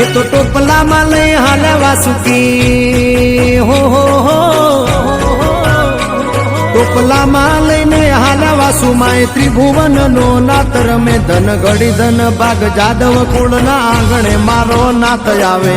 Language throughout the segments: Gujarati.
એ તો ટોપલામાં લઈ હાલવા સુકી હો હો હો, ટોપલામાં લઈને હાલવા સુમાય ત્રિભુવન નો નાત રમે ધન ઘડી ધન ભાગ જાદવ કુળ ના આંગણે મારો નાત આવે.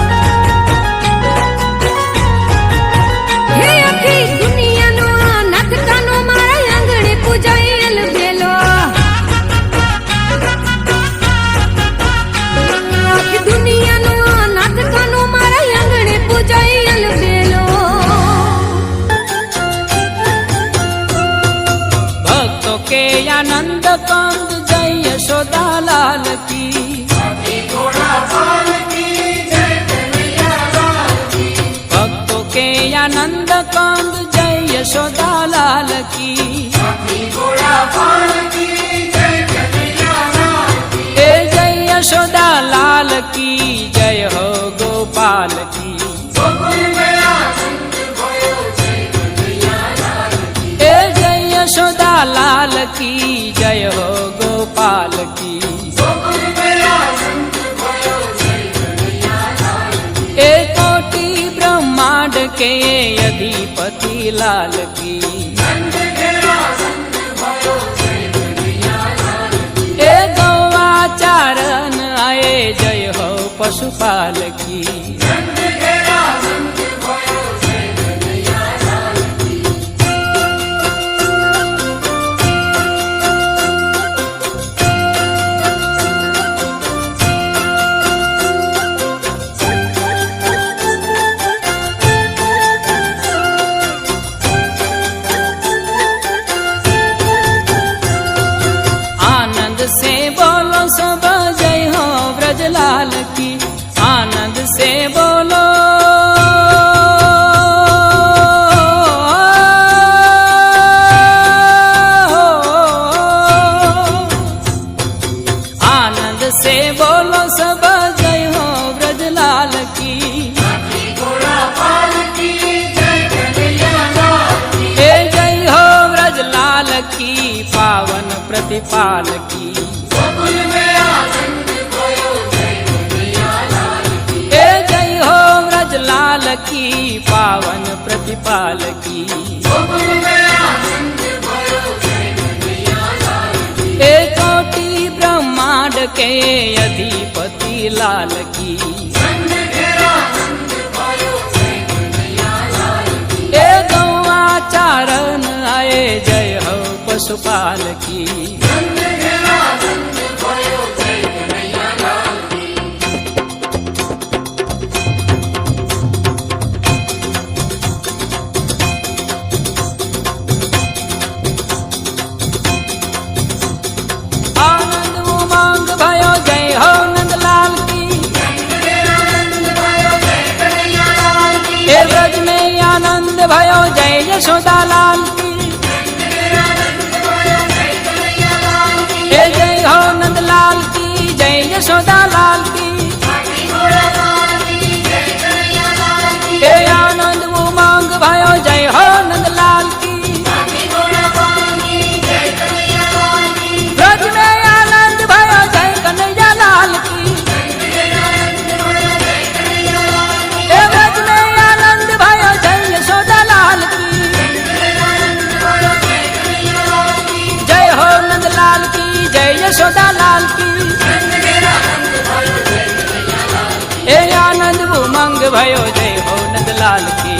કાંદ જય યશોદા લાલ કી એ જય યશોદા લાલ કી જય હો ગોપાલ કી એ જય યશોદા લાલ કી જય હો ગોપાલ કી કે વિધિપતિ લાલ કી એ ગૌવા ચારણ આયે જય હો પશુપાલ કી પાલકી એ જય હો વ્રજલાલ કી પાવન પ્રતિપાલકી એ કોટી બ્રહ્માંડ કે અધિપતિ લાલ કી એ ચારણ આય જય હો પશુપાલકી দালাল लाल के